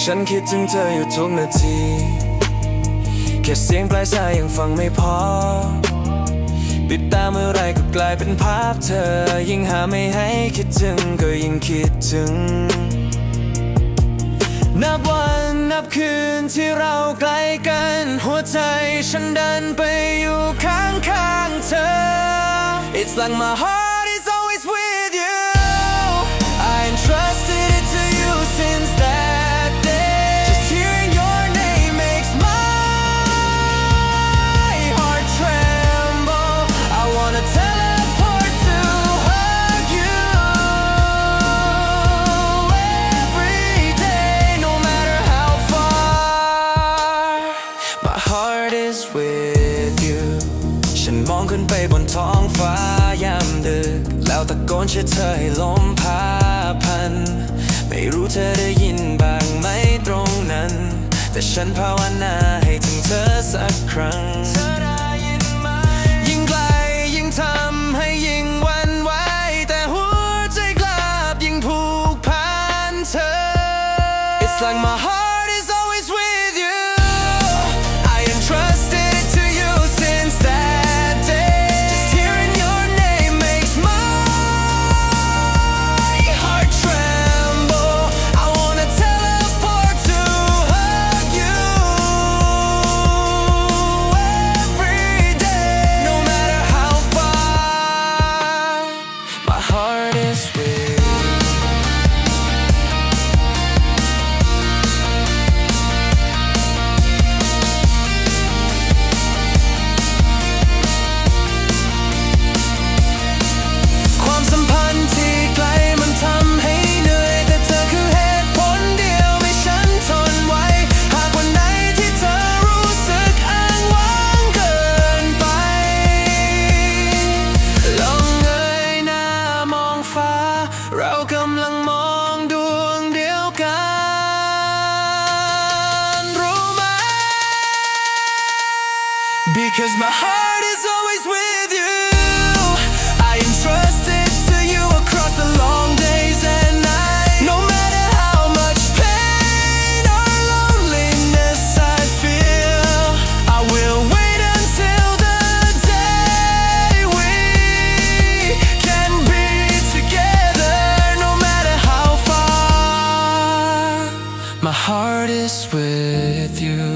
ฉันคิดถึงเธออยู่ทุกนาที แค่เสียงปลายสายยังฟังไม่พอ ปิดตาเมื่อไรก็กลายเป็นภาพเธอ ยิ่งหาไม่ให้คิดถึงก็ยิ่งคิดถึง นับวันนับคืนที่เราใกล้กัน หัวใจฉันดันไปอยู่ข้างข้างๆเธอ It's like my heart ฉันมองขึ้นไปบนท้องฟ้ายามดึก แล้วตะโกนเชื่อเธอให้ลมพาพัน ไม่รู้เธอได้ยินบ้างไหมตรงนั้น แต่ฉันภาวนา Because my heart is always with you. I am trusted to you across the long days and nights. No matter how much pain or loneliness I feel, I will wait until the day we can be together. No matter how far, my heart is with you.